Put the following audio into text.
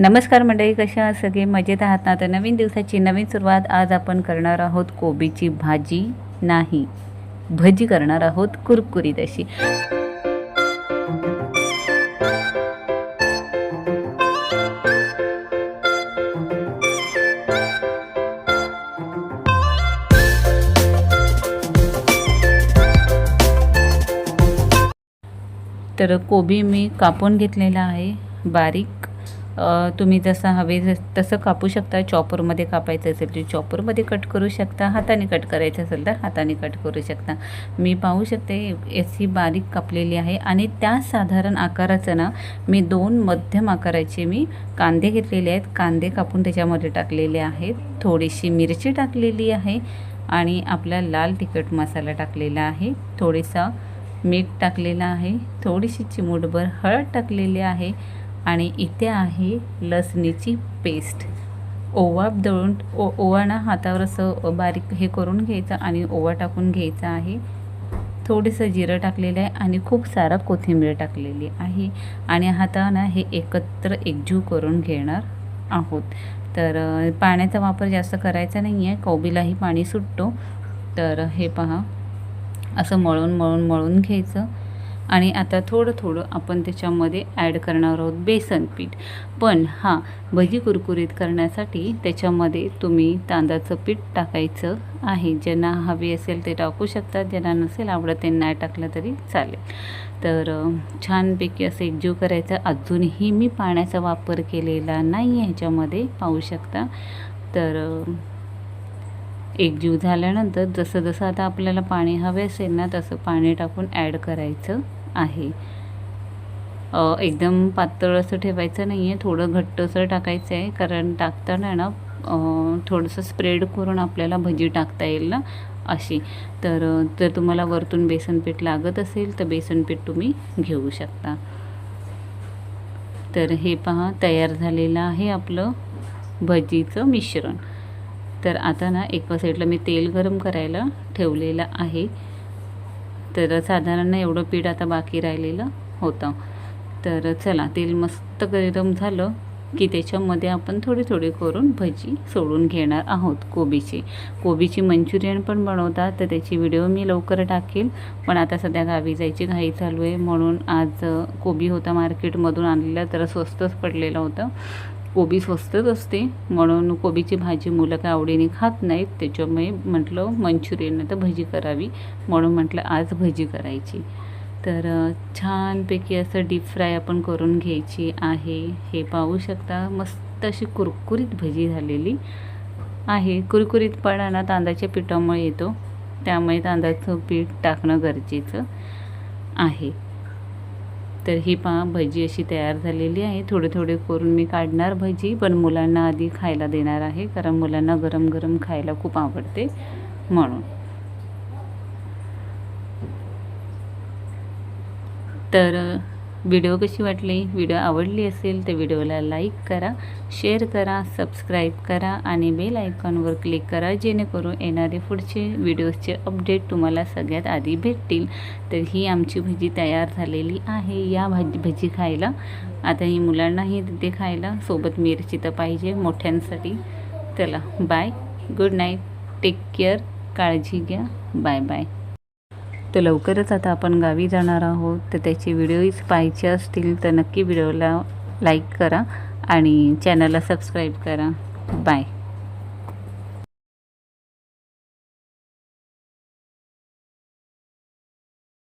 नमस्कार मंडळी कशा सगळे? मजेत आहात ना? तर नवीन दिवसाची नवीन सुरुवात आज आपण करणार आहोत. कोबीची भाजी नाही भजी करणार आहोत कुरकुरीत अशी. तर कोबी मी कापून घेतलेला आहे बारीक. तुम्ही जसं हवे तसं कापू शकता. चॉपरमध्ये कापायचं असेल तर चॉपरमध्ये कट करू शकता. हाताने कट करायचं असेल तर हाताने कट करू शकता. मी पाहू शकते याची बारीक कापलेली आहे आणि त्या साधारण आकाराचं ना मी दोन मध्यम आकाराचे मी कांदे घेतलेले आहेत. कांदे कापून त्याच्यामध्ये टाकलेले आहेत. थोडीशी मिरची टाकलेली आहे आणि आपला लाल तिखट मसाला टाकलेला आहे. थोडेसा मीठ टाकलेलं आहे. थोडीशी चिमूटभर हळद टाकलेली आहे. आणि इथे आहे लसणीची पेस्ट ओवा दळून ओ ओवा ना हातावर असं बारीक हे करून घ्यायचं आणि ओवा टाकून घ्यायचा आहे. थोडंसं जिरं टाकलेलं आहे आणि खूप सारा कोथिंबीर टाकलेली आहे. आणि हाताना हे एकत्र एकजीव करून घेणार आहोत. तर पाण्याचा वापर जास्त करायचा नाही आहे. कोबीलाही पाणी सुटतो. तर हे पहा. असं मळून मळून मळून घ्यायचं. आणि आता थोडं थोडं आपण त्याच्यामध्ये ॲड करणार आहोत बेसन पीठ. पण हां भजी कुरकुरीत करण्यासाठी त्याच्यामध्ये तुम्ही तांदळाचं पीठ टाकायचं आहे. ज्यांना हवे असेल ते टाकू शकतात ज्यांना नसेल आवडत ते नाही टाकलं तरी चालेल. तर छानपैकी असं एकजीव करायचं. अजूनही मी पाण्याचा वापर केलेला नाही आहे ह्याच्यामध्ये पाहू शकता. तर एकजीव झाल्यानंतर जसं जसं आता आपल्याला पाणी हवे असेल ना तसं पाणी टाकून ॲड करायचं. आहे. एकदम पातळ असं ठेवायचं नाही आहे थोडं घट्टसर टाकायचं आहे कारण टाकताना ना थोडंसं स्प्रेड करून आपल्याला भजी टाकता येईल ना अशी. तर जर तुम्हाला वरतून बेसन पीठ लागत असेल तर बेसन पीठ तुम्ही घेऊ शकता. तर हे पहा तयार झालेलं आहे आपलं भजीचं मिश्रण. तर आता ना एका साईडला मी तेल गरम करायला ठेवलेलं आहे. तर साधारण एवढं पीठ आता बाकी राहिलेलं होतं. तर चला तेल मस्त गरम झालं की त्याच्यामध्ये आपण थोडी थोडी करून भजी सोडून घेणार आहोत कोबीची. कोबीची मंचुरियन पण बनवतात तर त्याची व्हिडिओ मी लवकर टाकेल. पण आता सध्या गावी जायची घाई चालू आहे म्हणून आज कोबी होता मार्केटमधून आणलेला तर स्वस्तच पडलेलं होतं. कोबी स्वस्तच असते. म्हणून कोबीची भाजी मुलं काय आवडीने खात नाहीत. त्याच्यामुळे म्हटलं मंचुरियन तर भजी करावी. म्हणून म्हटलं आज भजी करायची. तर छानपैकी असं डीप फ्राय आपण करून घ्यायची आहे. हे पाहू शकता मस्त अशी कुरकुरीत भजी झालेली आहे. कुरकुरीतपणा ना तांदळाच्या पिठामुळे येतो. त्यामुळे तांदळाचं पीठ टाकणं गरजेचं आहे. तर ही पहा भजी अशी तयार झालेली आहे. थोडे थोडे करून मी काढणार भजी पण मुलांना आधी खायला देणार आहे कारण मुलांना गरम गरम खायला खूप आवडते म्हणून. तर व्हिडिओ कशी वाटली? व्हिडिओ आवडली असेल तर व्हिडिओला लाईक करा शेअर करा सबस्क्राईब करा आणि बेल आयकॉनवर क्लिक करा जेणेकरून येणारे पुढचे व्हिडिओजचे अपडेट तुम्हाला सगळ्यात आधी भेटतील. तर ही आमची भजी तयार झालेली आहे. या भाजी भजी खायला. आता ही मुलांनाही देते खायला. सोबत मिरची तर पाहिजे मोठ्यांसाठी. चला bye good night take care काळजी घ्या. बाय बाय तर लवकरच आता आपण गावी जाणार आहोत. तर त्याचे व्हिडिओज पाहायचे असतील तर नक्की व्हिडिओला लाईक करा आणि चॅनलला सबस्क्राईब करा. बाय.